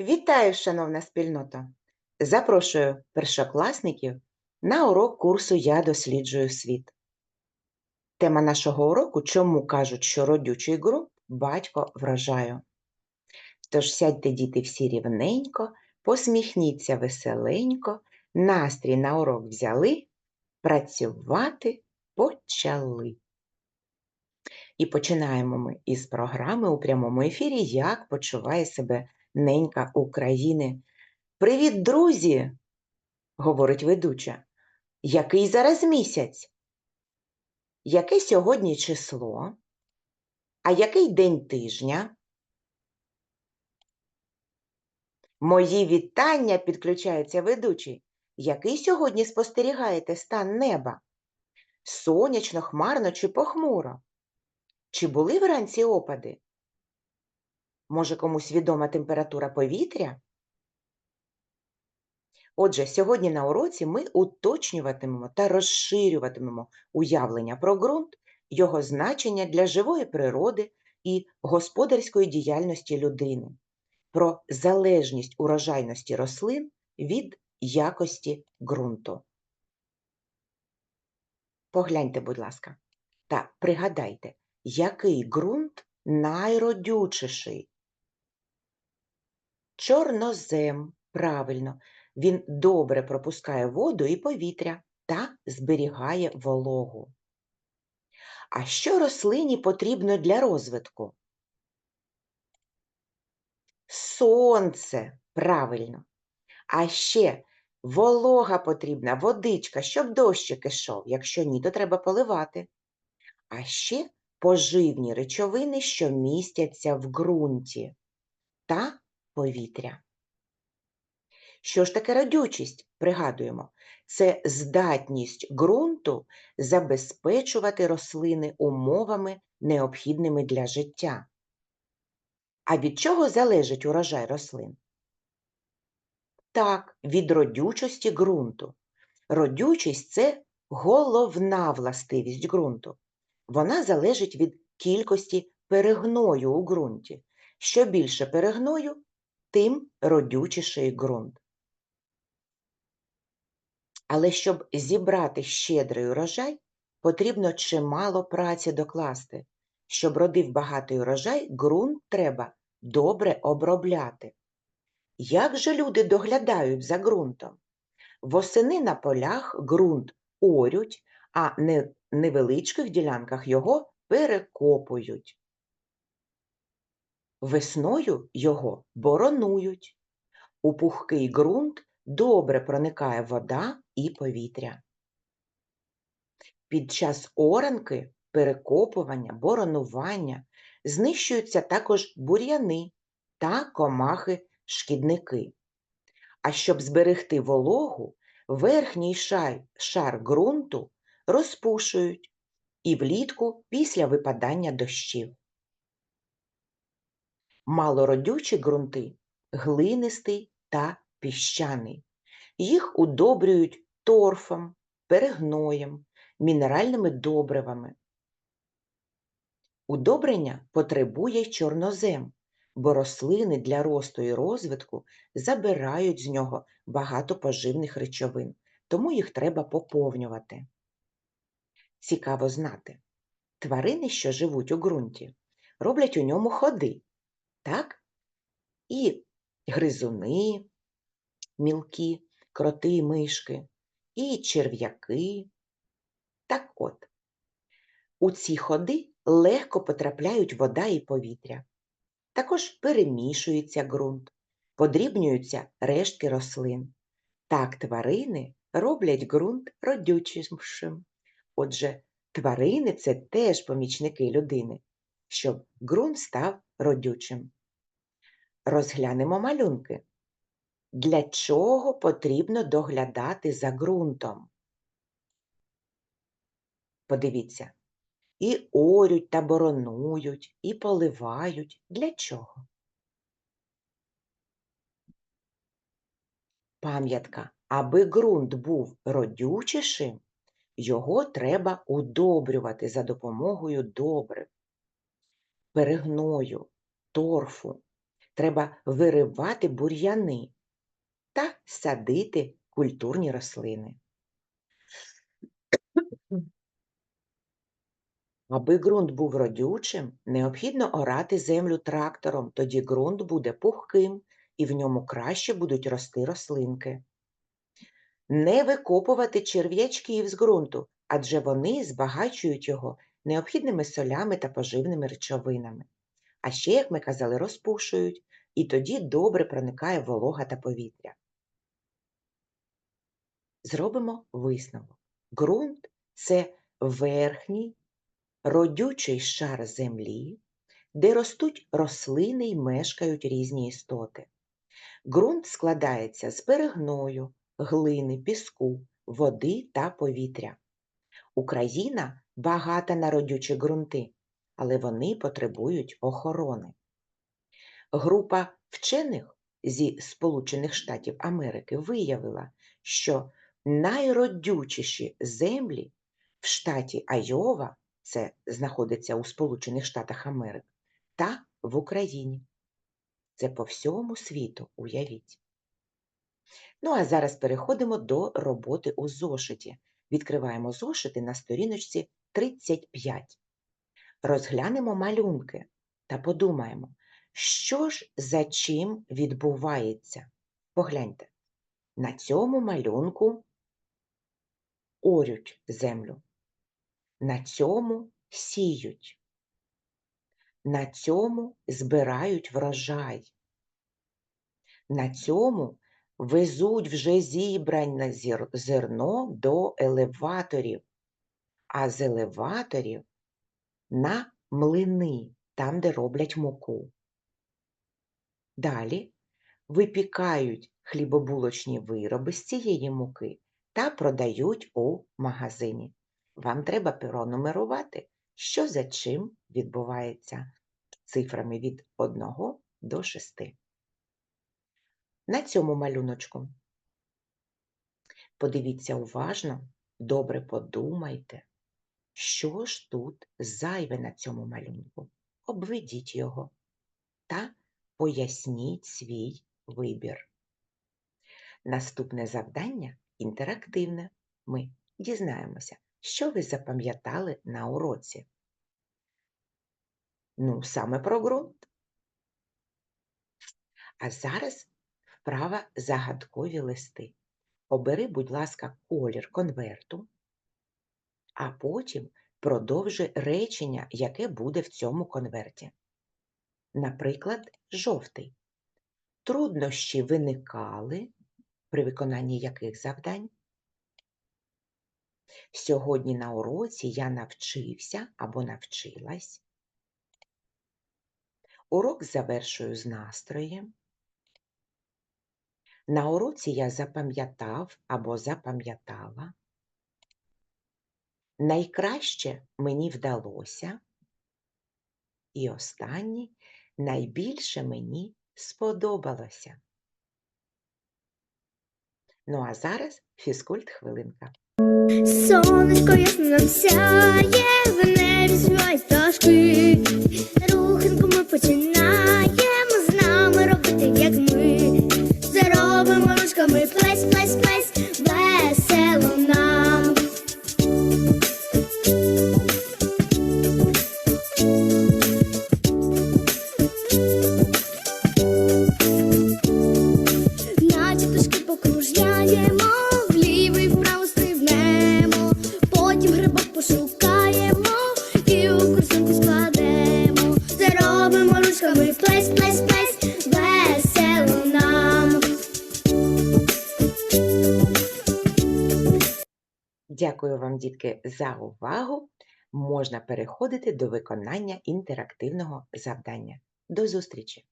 Вітаю, шановна спільнота! Запрошую першокласників на урок курсу Я досліджую світ. Тема нашого уроку Чому кажуть, що родючий ґрунт батько врожаю. Тож сядьте, діти, всі рівненько, посміхніться веселенько, настрій на урок взяли, працювати почали. І починаємо ми із програми у прямому ефірі Як почуває себе ненька України. Привіт, друзі! говорить ведуча. Який зараз місяць? Яке сьогодні число? А який день тижня? Мої вітання підключається ведучий. Який сьогодні спостерігаєте стан неба? Сонячно, хмарно чи похмуро? Чи були вранці опади? Може, комусь відома температура повітря? Отже, сьогодні на уроці ми уточнюватимемо та розширюватимемо уявлення про ґрунт, його значення для живої природи і господарської діяльності людини, про залежність урожайності рослин від якості ґрунту. Погляньте, будь ласка, та пригадайте, який ґрунт найродючіший? Чорнозем, правильно, він добре пропускає воду і повітря та зберігає вологу. А що рослині потрібно для розвитку? Сонце, правильно. А ще волога потрібна, водичка, щоб дощик ішов. Якщо ні, то треба поливати. А ще поживні речовини, що містяться в ґрунті та повітря. Що ж таке родючість? Пригадуємо, це здатність ґрунту забезпечувати рослини умовами, необхідними для життя. А від чого залежить урожай рослин? Так, від родючості ґрунту. Родючість це головна властивість ґрунту. Вона залежить від кількості перегною у ґрунті. Що більше перегною, тим родючіший ґрунт. Але щоб зібрати щедрий урожай, потрібно чимало праці докласти. Щоб родив багатий урожай, ґрунт треба добре обробляти. Як же люди доглядають за ґрунтом? Восени на полях ґрунт орють, а на невеличких ділянках його перекопують. Весною його боронують. У пухкий ґрунт добре проникає вода і повітря. Під час оранки, перекопування, боронування знищуються також бур'яни та комахи-шкідники. А щоб зберегти вологу, верхній шар, шар ґрунту розпушують і влітку після випадання дощів. Малородючі ґрунти глинистий та піщаний. Їх удобрюють торфом, перегноєм, мінеральними добривами. Удобрення потребує чорнозем, бо рослини для росту і розвитку забирають з нього багато поживних речовин, тому їх треба поповнювати. Цікаво знати, тварини, що живуть у ґрунті, роблять у ньому ходи, так? І гризуни, мілкі, кроти і мишки, і черв'яки. Так от, у ці ходи легко потрапляють вода і повітря. Також перемішується ґрунт, подрібнюються рештки рослин. Так тварини роблять ґрунт родючішим. Отже, тварини це теж помічники людини, щоб ґрунт став родючим. Розглянемо малюнки. Для чого потрібно доглядати за ґрунтом? Подивіться, і орють та боронують, і поливають. Для чого? Пам'ятка, аби ґрунт був родючішим, його треба удобрювати за допомогою добрив, перегною, торфу. Треба виривати бур'яни та садити культурні рослини. Аби ґрунт був родючим, необхідно орати землю трактором, тоді ґрунт буде пухким і в ньому краще будуть рости рослинки. Не викопувати черв'ячків з ґрунту, адже вони збагачують його необхідними солями та поживними речовинами. А ще, як ми казали, розпушують, і тоді добре проникає волога та повітря. Зробимо висновок. Ґрунт це верхній родючий шар землі, де ростуть рослини й мешкають різні істоти. Ґрунт складається з перегною, глини, піску, води та повітря. Україна багата на родючі ґрунти, але вони потребують охорони. Група вчених зі Сполучених Штатів Америки виявила, що найродючіші землі в штаті Айова, це знаходиться у Сполучених Штатах Америки, та в Україні. Це по всьому світу, уявіть. Ну, а зараз переходимо до роботи у зошиті. Відкриваємо зошити на сторіночці 35. Розглянемо малюнки та подумаємо, що ж за чим відбувається. Погляньте, на цьому малюнку орють землю, на цьому сіють, на цьому збирають врожай, на цьому везуть вже зібране зерно до елеваторів, а з елеваторів на млини, там, де роблять муку. Далі випікають хлібобулочні вироби з цієї муки та продають у магазині. Вам треба пронумерувати, що за чим відбувається цифрами від 1 до 6. На цьому малюночку подивіться уважно, добре подумайте, що ж тут зайве на цьому малюнку. Обведіть його поясніть свій вибір. Наступне завдання інтерактивне. Ми дізнаємося, що ви запам'ятали на уроці. Ну, саме про ґрунт. А зараз вправа загадкові листи. Обери, будь ласка, колір конверту, а потім продовжи речення, яке буде в цьому конверті. Наприклад, жовтий. Труднощі виникали при виконанні яких завдань? Сьогодні на уроці я навчився або навчилась. Урок завершую з настроєм. На уроці я запам'ятав або запам'ятала. Найкраще мені вдалося. І останнє найбільше мені сподобалося. Ну а зараз фізкульт хвилинка. Сонечко ясно нам сяє, в небі Дякую вам, дітки, за увагу. Можна переходити до виконання інтерактивного завдання. До зустрічі!